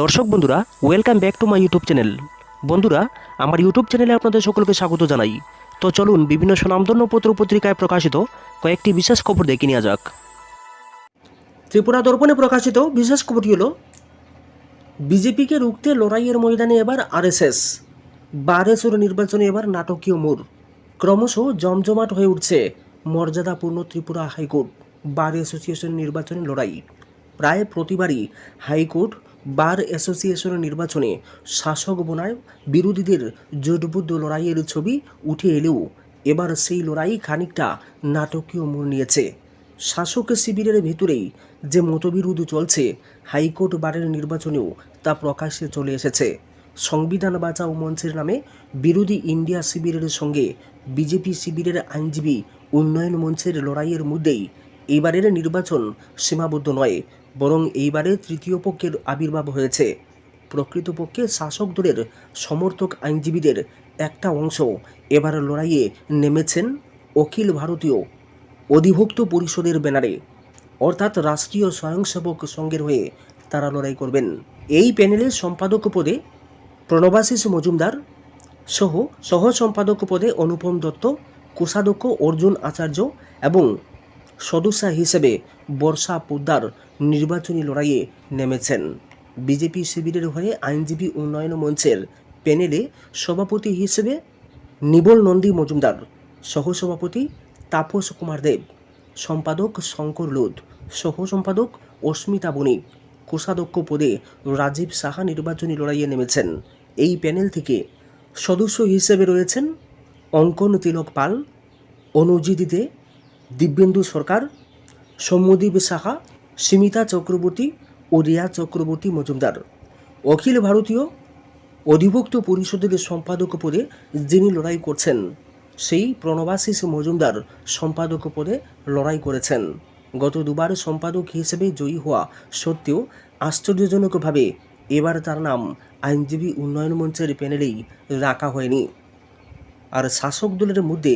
দর্শক বন্ধুরা welcome back to my YouTube channel বন্ধুরা, আমার ইউটিউব চ্যানেলে আপনাদের সকলকে স্বাগত জানাই। তো চলুন বিভিন্ন সুনামধন্য পত্র পত্রিকায় প্রকাশিত কয়েকটি বিশেষ খবর দেখে নেওয়া যাক। ত্রিপুরা দর্পণে প্রকাশিত বিশেষ খবরটি হল, বিজেপিকে রুখতে লড়াইয়ের ময়দানে এবার আরএসএস বারেশ্বর নির্বাচনে এবার নাটকীয় মোড়। ক্রমশ জমজমাট হয়ে উঠছে মর্যাদাপূর্ণ ত্রিপুরা হাইকোর্ট, বার অ্যাসোসিয়েশন নির্বাচনে লড়াই। প্রায় প্রতিবারই হাইকোর্ট বার অ্যাসোসিয়েশনের নির্বাচনে শাসক বনায় বিরোধীদের জোটবুদ্ধ লড়াইয়ের ছবি উঠে এলেও এবার সেই লড়াই খানিকটা নাটকীয় মোড় নিয়েছে। শাসক শিবিরের ভেতরেই যে মতবিরোধ চলছে, হাইকোর্ট বারের নির্বাচনেও তা প্রকাশ্যে চলে এসেছে। সংবিধান বাঁচাও মঞ্চের নামে বিরোধী ইন্ডিয়া শিবিরের সঙ্গে বিজেপি শিবিরের আইনজীবী উন্নয়ন মঞ্চের লড়াইয়ের মধ্যেই এইবারের নির্বাচন সীমাবদ্ধ নয়। বরং এইবারে তৃতীয় পক্ষের আবির্ভাব হয়েছে। প্রকৃতপক্ষে শাসক দলের সমর্থক আইনজীবীদের একটা অংশ এবার লড়াইয়ে নেমেছেন অখিল ভারতীয় অধিভুক্ত পরিষদের ব্যানারে। অর্থাৎ রাষ্ট্রীয় স্বয়ংসেবক সংঘের হয়ে তারা লড়াই করবেন। এই প্যানেলের সম্পাদক পদে প্রণবাশিস মজুমদার সহ সহ সম্পাদক পদে অনুপম দত্ত, কোষাধ্যক্ষ অর্জুন আচার্য এবং সদস্যা হিসেবে বর্ষা পোদ্দার নির্বাচনী লড়াইয়ে নেমেছেন। বিজেপি শিবিরের হয়ে আইনজীবী উন্নয়ন মঞ্চের প্যানেলে সভাপতি হিসেবে নিবল নন্দী মজুমদার, সহসভাপতি তাপস কুমার দেব, সম্পাদক শঙ্কর লোধ সহ সম্পাদক অস্মিতা বণিক, কোষাধ্যক্ষ পদে রাজীব সাহা নির্বাচনী লড়াইয়ে নেমেছেন। এই প্যানেল থেকে সদস্য হিসেবে রয়েছেন অঙ্কন তিলক পাল, অনুজিৎ দে দিব্যেন্দু সরকার, সৌম্যদীপ সাহা, সীমিতা চক্রবর্তী ও রিয়া চক্রবর্তী মজুমদার। অখিল ভারতীয় অধিভুক্ত পরিষদের সম্পাদক পদে যিনি লড়াই করছেন, সেই প্রণবাশিস মজুমদার সম্পাদক পদে লড়াই করেছেন। গত দুবার সম্পাদক হিসেবে জয়ী হওয়া সত্ত্বেও আশ্চর্যজনকভাবে এবার তার নাম আইনজীবী উন্নয়ন মঞ্চের প্যানেলেই রাখা হয়নি। আর শাসক দলের মধ্যে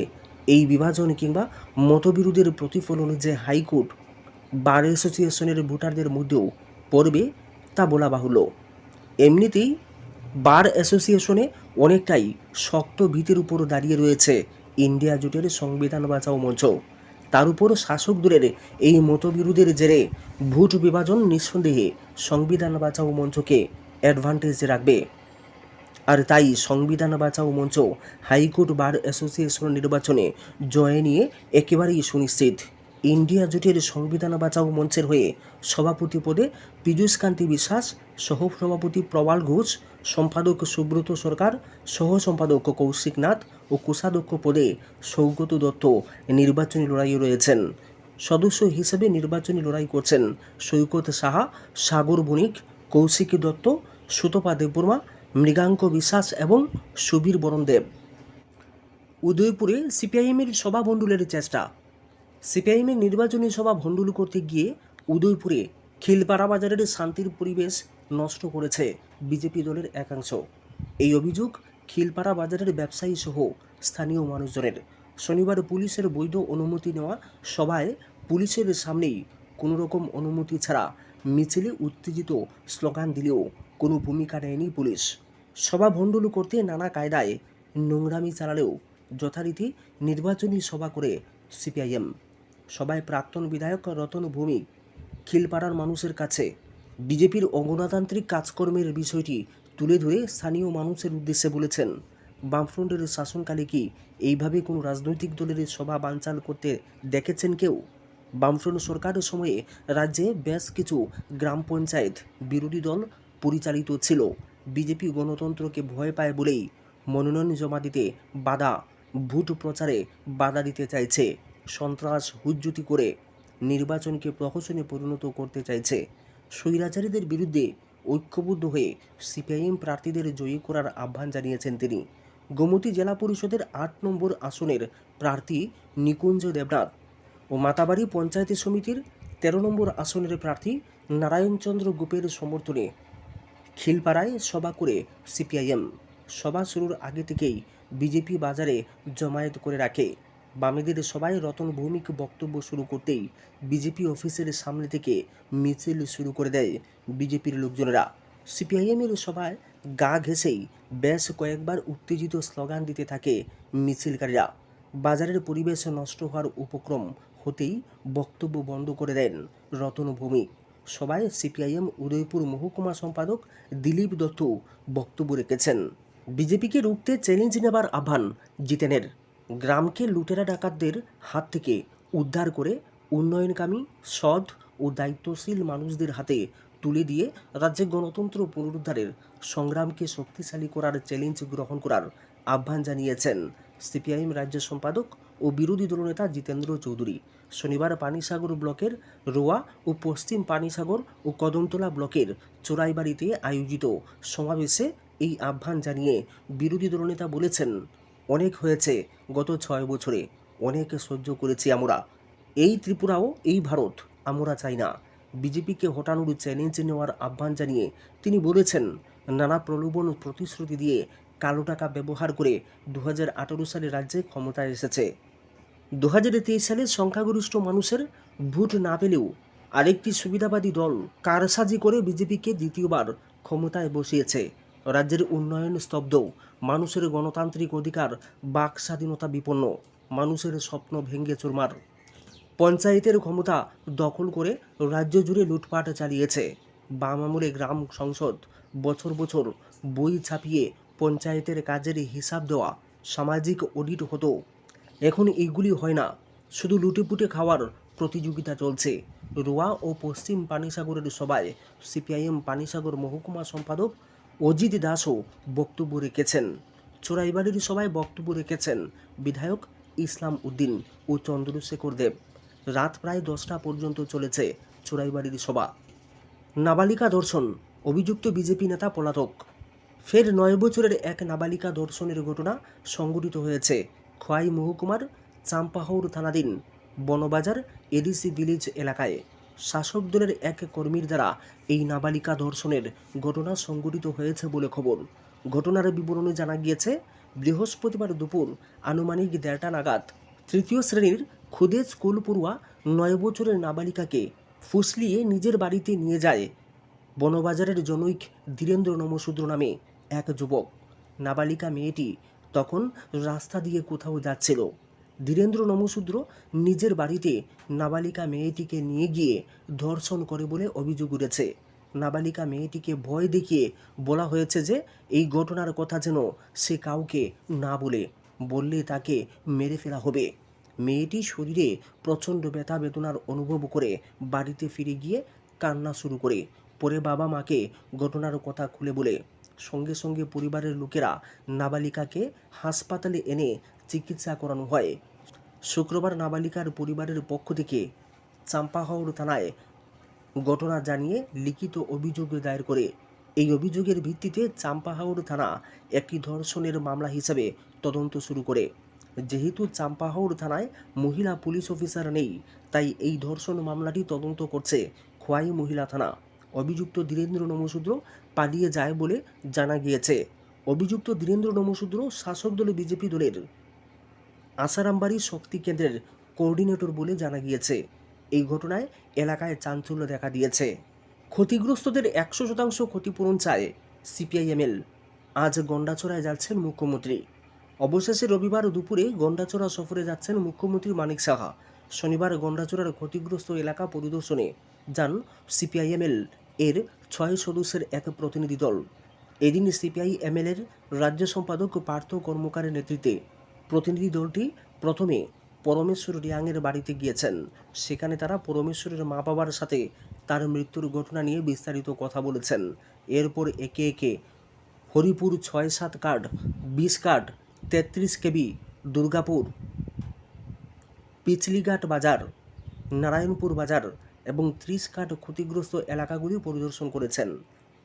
এই বিভাজন কিংবা মতবিরোধের প্রতিফলন যে হাইকোর্ট বার অ্যাসোসিয়েশনের ভোটারদের মধ্যেও পড়বে তা বলা বাহুল্য। এমনিতেই বার অ্যাসোসিয়েশনে অনেকটাই শক্ত ভিতের উপর দাঁড়িয়ে রয়েছে ইন্ডিয়া জোটের সংবিধান বাঁচাও মঞ্চ। তার উপর শাসক দলের এই মতবিরোধের জেরে ভোট বিভাজন নিঃসন্দেহে সংবিধান বাঁচাও মঞ্চকে অ্যাডভান্টেজ রাখবে। আর তাই সংবিধান বাঁচাও মঞ্চ, হাইকোর্ট বার অ্যাসোসিয়েশন নির্বাচনে জয় নিয়ে একেবারেই সুনিশ্চিত। ইন্ডিয়া জোটের সংবিধান বাঁচাও মঞ্চের হয়ে সভাপতি পদে পীযূষ কান্তি বিশ্বাস সহ সভাপতি প্রবাল ঘোষ, সম্পাদক সুব্রত সরকার সহ সম্পাদক কৌশিক নাথ ও কোষাধ্যক্ষ পদে সৌগত দত্ত নির্বাচনী লড়াইয়ে রয়েছেন। সদস্য হিসেবে নির্বাচনী লড়াই করছেন সৈকত সাহা, সাগর বণিক, কৌশিকী দত্ত, সুতপা দেববর্মা মৃগাঙ্ক বিশ্বাস এবং সুবীর বরণ দেব উদয়পুরে সিপিআইএমের সভা ভণ্ডুলের চেষ্টা। সিপিআইএমের নির্বাচনী সভা ভণ্ডুল করতে গিয়ে উদয়পুরে খিলপাড়া বাজারের শান্তির পরিবেশ নষ্ট করেছে বিজেপি দলের একাংশ। এই অভিযোগ খিলপাড়া বাজারের ব্যবসায়ী সহ স্থানীয় মানুষজনের। শনিবার পুলিশের বৈধ অনুমতি নেওয়া সভায় পুলিশের সামনেই কোনো রকম অনুমতি ছাড়া মিছিলে উত্তেজিত স্লোগান দিলেও কোনো ভূমিকা নেয়নি পুলিশ। সভা ভণ্ডুল করতে নানা কায়দায় নোংরামি চালালেও যথারীতি নির্বাচনী সভা করে সিপিআইএম। সভায় প্রাক্তন বিধায়ক রতন ভূমি খিলপাড়ার মানুষের কাছে বিজেপির অগণতান্ত্রিক কাজকর্মের বিষয়টি তুলে ধরে স্থানীয় মানুষের উদ্দেশ্যে বলেছেন, বামফ্রন্টের শাসনকালে কি এইভাবে কোনো রাজনৈতিক দলের সভা বানচাল করতে দেখেছেন কেউ? বামফ্রন্ট সরকারের সময়ে রাজ্যে বেশ কিছু গ্রাম পঞ্চায়েত বিরোধী দল পরিচালিত ছিল। বিজেপি গণতন্ত্রকে ভয় পায় বলেই মনোনয়ন জমা দিতে বাধা, ভোট প্রচারে বাধা দিতে চাইছে। সন্ত্রাস, হুজ্জুতি করে নির্বাচনকে প্রহসনে পরিণত করতে চাইছে। স্বৈরাচারীদের বিরুদ্ধে ঐক্যবদ্ধ হয়ে সিপিআইএম প্রার্থীদের জয়ী করার আহ্বান জানিয়েছেন তিনি। গোমতী জেলা পরিষদের আট নম্বর আসনের প্রার্থী নিকুঞ্জ দেবনাথ ও মাতাবাড়ি পঞ্চায়েত সমিতির তেরো নম্বর আসনের প্রার্থী নারায়ণচন্দ্র গোপের সমর্থনে খিলপাড়ায় সভা করে সিপিআইএম। সভা শুরুর আগে থেকেই বিজেপি বাজারে জমায়েত করে রাখে। বামেদের সবাই রতন ভৌমিক বক্তব্য শুরু করতেই বিজেপি অফিসের সামনে থেকে মিছিল শুরু করে দেয় বিজেপির লোকজনেরা। সিপিআইএমের সভায় গা ঘেঁষেই বেশ কয়েকবার উত্তেজিত স্লোগান দিতে থাকে মিছিলকারীরা। বাজারের পরিবেশ নষ্ট হওয়ার উপক্রম হতেই বক্তব্য বন্ধ করে দেন রতন ভৌমিক। সভায় সিপিআইএম, উদয়পুর মহকুমা সম্পাদক দিলীপ দত্ত বক্তব্য রেখেছেন। বিজেপিকে রুখতে চ্যালেঞ্জ নেবার আহ্বান জিতেনের। গ্রামকে লুটেরা ডাকাতদের হাত থেকে উদ্ধার করে উন্নয়নকামী, সৎ ও দায়িত্বশীল মানুষদের হাতে তুলে দিয়ে রাজ্যে গণতন্ত্র পুনরুদ্ধারের সংগ্রামকে শক্তিশালী করার চ্যালেঞ্জ গ্রহণ করার আহ্বান জানিয়েছেন সিপিআইএম রাজ্য সম্পাদক ও বিরোধী দলনেতা জিতেন্দ্র চৌধুরী। শনিবার পানিসাগর ব্লকের রোয়া ও পশ্চিম পানিসাগর ও কদমতলা ব্লকের চোরাইবাড়িতে আয়োজিত সমাবেশে এই আহ্বান জানিয়ে বিরোধী দলনেতা বলেছেন, অনেক হয়েছে গত ছয় বছরে, অনেক সহ্য করেছি আমরা। এই ত্রিপুরাও, এই ভারত, আমরা চাই না। বিজেপিকে হটানোর চ্যালেঞ্জ নেওয়ার আহ্বান জানিয়ে তিনি বলেছেন, নানা প্রলোভন প্রতিশ্রুতি দিয়ে কালো টাকা ব্যবহার করে দু হাজার আঠেরো সালে রাজ্যে ক্ষমতায় এসেছে। দু হাজার তেইশ সালে সংখ্যাগরিষ্ঠ মানুষের ভোট না পেলেও আরেকটি সুবিধাবাদী দল কারসাজি করে বিজেপিকে দ্বিতীয়বার ক্ষমতায় বসিয়েছে। রাজ্যের উন্নয়ন স্তব্ধ, মানুষের গণতান্ত্রিক অধিকার বাক স্বাধীনতা বিপন্ন, মানুষের স্বপ্ন ভেঙ্গে চুরমার। পঞ্চায়েতের ক্ষমতা দখল করে রাজ্য জুড়ে লুটপাট চালিয়েছে। বাম আমলে গ্রাম সংসদ, বছর বছর বই ছাপিয়ে পঞ্চায়েতের কাজের হিসাব দেওয়া সামাজিক অডিট হতো। এখন এইগুলি হয় না। শুধু লুটেপুটে খাওয়ার প্রতিযোগিতা চলছে। রোয়া ও পশ্চিম পানিসাগরের সভায় সিপিআইএম পানিসাগর মহকুমা সম্পাদক অজিত দাসও বক্তব্য রেখেছেন। চোরাইবাড়ির সভায় বক্তব্য রেখেছেন বিধায়ক ইসলাম উদ্দিন ও চন্দ্রশেখর দেব। রাত প্রায় দশটা পর্যন্ত চলেছে চোরাইবাড়ির সভা। নাবালিকা ধর্ষণ অভিযুক্ত বিজেপি নেতা পলাতক। ফের নয় বছরের এক নাবালিকা ধর্ষণের ঘটনা সংঘটিত হয়েছে। খোয়াই মহকুমার চাম্পাহৌর থানাধীন বনবাজার এডিসি ভিলেজ এলাকায় শাসক দলের এক কর্মীর দ্বারা এই নাবালিকা ধর্ষণের ঘটনা সংঘটিত হয়েছে বলে খবর। ঘটনার বিবরণে জানা গিয়েছে, বৃহস্পতিবার দুপুর আনুমানিক দেড়টা নাগাদ তৃতীয় শ্রেণির খুদে স্কুল পড়ুয়া নয় বছরের নাবালিকাকে ফুসলিয়ে নিজের বাড়িতে নিয়ে যায় বনবাজারের জনৈক ধীরেন্দ্র নমসূদ্র নামে এক যুবক। নাবালিকা মেয়েটি তখন রাস্তা দিয়ে কোথাও যাচ্ছিল। ধীরেন্দ্র নমশূদ্র নিজের বাড়িতে নাবালিকা মেয়েটিকে নিয়ে গিয়ে ধর্ষণ করে বলে অভিযোগ উঠেছে। নাবালিকা মেয়েটিকে ভয় দেখিয়ে বলা হয়েছে যে, এই ঘটনার কথা যেন সে কাউকে না বলে, বললে তাকে মেরে ফেলা হবে। মেয়েটি শরীরে প্রচণ্ড ব্যথা বেদনার অনুভব করে বাড়িতে ফিরে গিয়ে কান্না শুরু করে। পরে বাবা মাকে ঘটনার কথা খুলে বলে সঙ্গে সঙ্গে পরিবারের লোকেরা নাবালিকাকে হাসপাতালে এনে চিকিৎসা করানো হয়। শুক্রবার নাবালিকার পরিবারের পক্ষ থেকে চাম্পাহাওড় থানায় ঘটনা জানিয়ে লিখিত অভিযোগ দায়ের করে। এই অভিযোগের ভিত্তিতে চাম্পাহাওড় থানা একটি ধর্ষণের মামলা হিসাবে তদন্ত শুরু করে। যেহেতু চাম্পাহাওড় থানায় মহিলা পুলিশ অফিসার নেই, তাই এই ধর্ষণ মামলাটি তদন্ত করছে খোয়াই মহিলা থানা। অভিযুক্ত ধীরেন্দ্র নমশূদ্র পালিয়ে যায় বলে জানা গিয়েছে। অভিযুক্ত ধীরেন্দ্র নমশূদ্র শাসক দলে বিজেপি দলের আসারামবাড়ি শক্তি কেন্দ্রের কোঅর্ডিনেটর বলে জানা গিয়েছে। এই ঘটনায় এলাকায় চাঞ্চল্য দেখা দিয়েছে। ক্ষতিগ্রস্তদের একশো শতাংশ ক্ষতিপূরণ চায় সিপিআইএমএল। আজ গন্ডাচড়ায় যাচ্ছেন মুখ্যমন্ত্রী। অবশেষে রবিবার দুপুরে গন্ডাচড়া সফরে যাচ্ছেন মুখ্যমন্ত্রী মানিক সাহা। শনিবার গন্ডাচড়ার ক্ষতিগ্রস্ত এলাকা পরিদর্শনে যান সিপিআইএমএল এর ছয় সদস্যের এক প্রতিনিধি দল। এদিন সিপিআইএমএল এর রাজ্য সম্পাদক, পার্থ কর্মকারের নেতৃত্বে প্রতিনিধি দলটি প্রথমে পরমেশ্বর রিয়াংয়ের বাড়িতে গিয়েছেন। সেখানে তারা পরমেশ্বরের মা বাবার সাথে তার মৃত্যুর ঘটনা নিয়ে বিস্তারিত কথা বলেছেন। এরপর একে একে হরিপুর ছয় সাত কার্ড, বিশ কার্ড, তেত্রিশ কেবি, দুর্গাপুর পিছলিঘাট বাজার, নারায়ণপুর বাজার এবং ত্রিশ কাঠ ক্ষতিগ্রস্ত এলাকাগুলি পরিদর্শন করেছেন।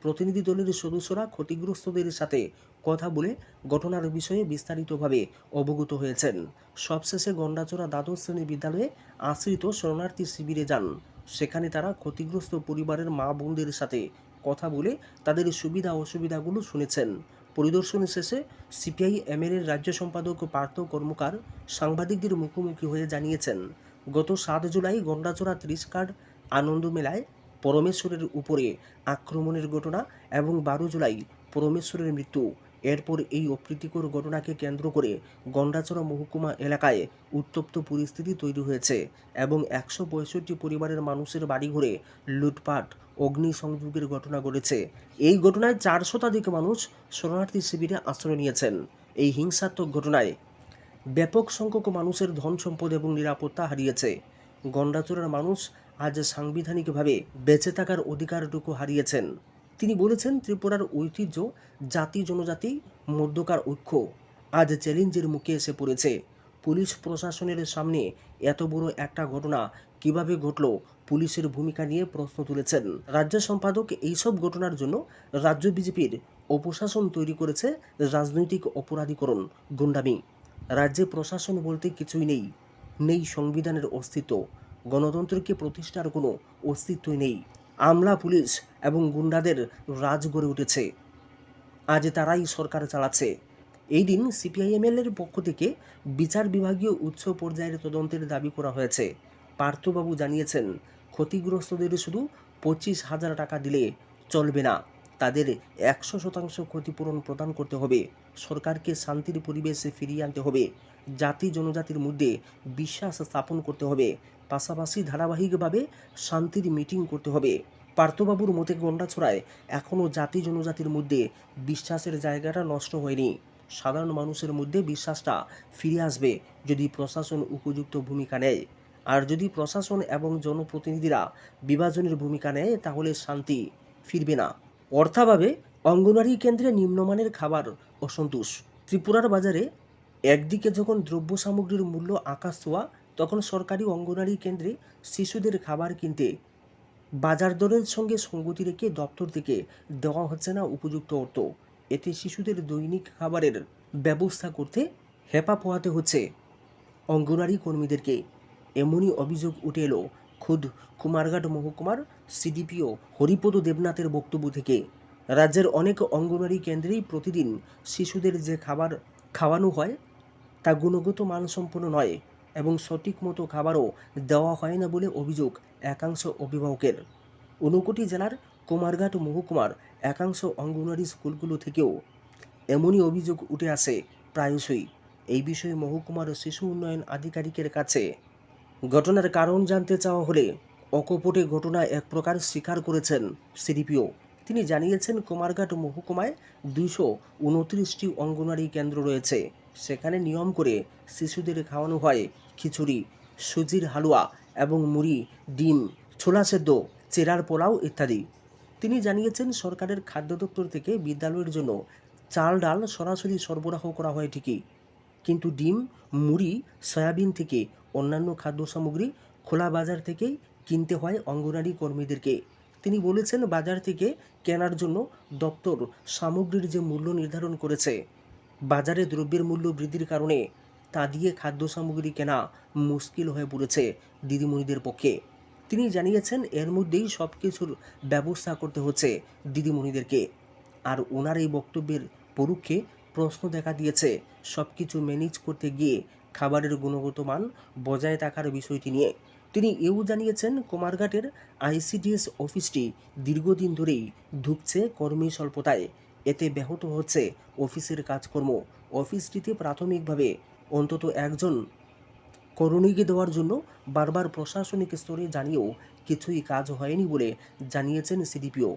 প্রতিনিধি দলের সদস্যরা ক্ষতিগ্রস্তদের সাথে কথা বলে ঘটনার বিষয়ে বিস্তারিতভাবে অবগত হয়েছেন। সবশেষে গন্ডাচড়া দ্বাদশ শ্রেণি বিদ্যালয়ে আশ্রিত শরণার্থী শিবিরে যান। সেখানে তারা ক্ষতিগ্রস্ত পরিবারের মা বোনদের সাথে কথা বলে তাদের সুবিধা অসুবিধাগুলো শুনেছেন। পরিদর্শন শেষে সিপিআই এমএল এর রাজ্য সম্পাদক পার্থ কর্মকার সাংবাদিকদের মুখোমুখি হয়ে জানিয়েছেন, গত সাত জুলাই গন্ডাচোরা ত্রিশ কার্ড আনন্দ মেলায় পরমেশ্বরের উপরে আক্রমণের ঘটনা এবং বারো জুলাই পরমেশ্বরের মৃত্যু এরপর এই অপ্রীতিকর ঘটনাকে কেন্দ্র করে গন্ডাচড়া মহকুমা এলাকায় উত্তপ্ত পরিস্থিতি তৈরি হয়েছে এবং একশো পঁয়ষট্টি পরিবারের মানুষের বাড়িঘরে লুটপাট, অগ্নিসংযোগের ঘটনা ঘটেছে। এই ঘটনায় চার শতাধিক মানুষ শরণার্থী শিবিরে আশ্রয় নিয়েছেন। এই হিংসাত্মক ঘটনায় ব্যাপক সংখ্যক মানুষের ধন সম্পদ এবং নিরাপত্তা হারিয়েছে। গন্ডাচড়ার মানুষ আজ সাংবিধানিকভাবে বেঁচে থাকার অধিকারটুকু হারিয়েছেন। তিনি বলেছেন, ত্রিপুরার ঐতিহ্য, জাতি জনজাতি, মধ্যকার ঐক্য, আজ চ্যালেঞ্জের মুখে এসে পড়েছে। পুলিশ প্রশাসনের সামনে এত বড় একটা ঘটনা কীভাবে ঘটল, পুলিশের ভূমিকা নিয়ে প্রশ্ন তুলেছেন। রাজ্য সম্পাদক এইসব ঘটনার জন্য রাজ্য বিজেপির অপশাসন তৈরি করেছে রাজনৈতিক অপরাধীকরণ গুন্ডামি। রাজ্যে প্রশাসন বলতে কিছুই নেই নেই সংবিধানের অস্তিত্ব। গণতন্ত্রকে প্রতিষ্ঠার কোনো অস্তিত্বই নেই। আমলা পুলিশ এবং গুন্ডাদের রাজ গড়ে উঠেছে। আজ তারাই সরকার চালাচ্ছে। এই দিন সিপিআইএমএল এর পক্ষ থেকে বিচার বিভাগীয় উচ্চ পর্যায়ের তদন্তের দাবি করা হয়েছে। পার্থবাবু জানিয়েছেন, ক্ষতিগ্রস্তদের শুধু পঁচিশ হাজার টাকা দিলে চলবে না। তাদের একশো শতাংশ ক্ষতিপূরণ প্রদান করতে হবে। সরকারকে শান্তির পরিবেশে ফিরিয়ে আনতে হবে। জাতি জনজাতির মধ্যে বিশ্বাস স্থাপন করতে হবে। পাশাপাশি ধারাবাহিকভাবে শান্তির মিটিং করতে হবে। পার্থবাবুর মতে গন্ডাছড়ায় এখনও জাতি জনজাতির মধ্যে বিশ্বাসের জায়গাটা নষ্ট হয়নি। সাধারণ মানুষের মধ্যে বিশ্বাসটা ফিরে আসবে যদি প্রশাসন উপযুক্ত ভূমিকা নেয়। আর যদি প্রশাসন এবং জনপ্রতিনিধিরা বিভাজনের ভূমিকা নেয়, তাহলে শান্তি ফিরবে না। অর্থাভাবে অঙ্গনওয়াড়ি কেন্দ্রে নিম্নমানের খাবার অসন্তোষ। ত্রিপুরার বাজারে একদিকে যখন দ্রব্য সামগ্রীর মূল্য আকাশ ছোঁয়া, তখন সরকারি অঙ্গনওয়াড়ি কেন্দ্রে শিশুদের খাবার কিনতে বাজার দরের সঙ্গে সঙ্গতি রেখে দপ্তর থেকে দেওয়া হচ্ছে না উপযুক্ত অর্থ। এতে শিশুদের দৈনিক খাবারের ব্যবস্থা করতে হেপা পোহাতে হচ্ছে অঙ্গনওয়াড়ি কর্মীদেরকে। এমনই অভিযোগ উঠে এলো খুদ কুমারঘাট মহকুমার সিডিপিও হরিপদ দেবনাথের বক্তব্য থেকে। রাজ্যের অনেক অঙ্গনওয়াড়ি কেন্দ্রেই প্রতিদিন শিশুদের যে খাবার খাওয়ানো হয়, তা গুণগত মানসম্পন্ন নয় এবং সঠিক মতো খাবারও দেওয়া হয় না বলে অভিযোগ একাংশ অভিভাবকের। ঊনকোটি জেলার কুমারঘাট মহকুমার একাংশ অঙ্গনওয়াড়ি স্কুলগুলো থেকেও এমনই অভিযোগ উঠে আসে প্রায়শই। এই বিষয়ে মহকুমার শিশু উন্নয়ন আধিকারিকের কাছে ঘটনার কারণ জানতে চাওয়া হলে অকপটে ঘটনা এক প্রকার স্বীকার করেছেন সিডিপিও। তিনি জানিয়েছেন, কুমারঘাট মহকুমায় দুইশো উনত্রিশটি অঙ্গনওয়াড়ি কেন্দ্র রয়েছে। সেখানে নিয়ম করে শিশুদের খাওয়ানো হয় খিচুড়ি, সুজির হালুয়া এবং মুড়ি, ডিম, ছোলা সেদ্ধ, চেরার পোলাও ইত্যাদি। তিনি জানিয়েছেন, সরকারের খাদ্য দপ্তর থেকে বিদ্যালয়ের জন্য চাল ডাল সরাসরি সরবরাহ করা হয় ঠিকই। কিন্তু ডিম, মুড়ি, সয়াবিন থেকে অন্যান্য খাদ্য সামগ্রী খোলা বাজার থেকেই কিনতে হয় অঙ্গনারী কর্মীদেরকে। তিনি বলেছেন, বাজার থেকে কেনার জন্য দপ্তর সামগ্রীর যে মূল্য নির্ধারণ করেছে, বাজারে দ্রব্যের মূল্য বৃদ্ধির কারণে, তা দিয়ে খাদ্য সামগ্রী কেনা মুশকিল হয়ে পড়েছে দিদিমণিদের পক্ষে। তিনি জানিয়েছেন, এর মধ্যেই সব কিছুর ব্যবস্থা করতে হচ্ছে দিদিমণিদেরকে। আর ওনার এই বক্তব্যের পরুক্ষে প্রশ্ন দেখা দিয়েছে। সব কিছু ম্যানেজ করতে গিয়ে খাবারের গুণগত মান বজায় থাকার বিষয়টি নিয়ে। তিনি এও জানিয়েছেন, কুমারঘাটের আইসিডিএস অফিসটি দীর্ঘদিন ধরেই ঢুকছে কর্মী স্বল্পতায়। এতে ব্যাহত হচ্ছে অফিসের কাজকর্ম। অফিসটিতে প্রাথমিকভাবে অন্তত একজন করণীকে দেওয়ার জন্য বারবার প্রশাসনিক স্তরে জানিয়েও কিছুই কাজ হয়নি বলে জানিয়েছেন সিডিপিও।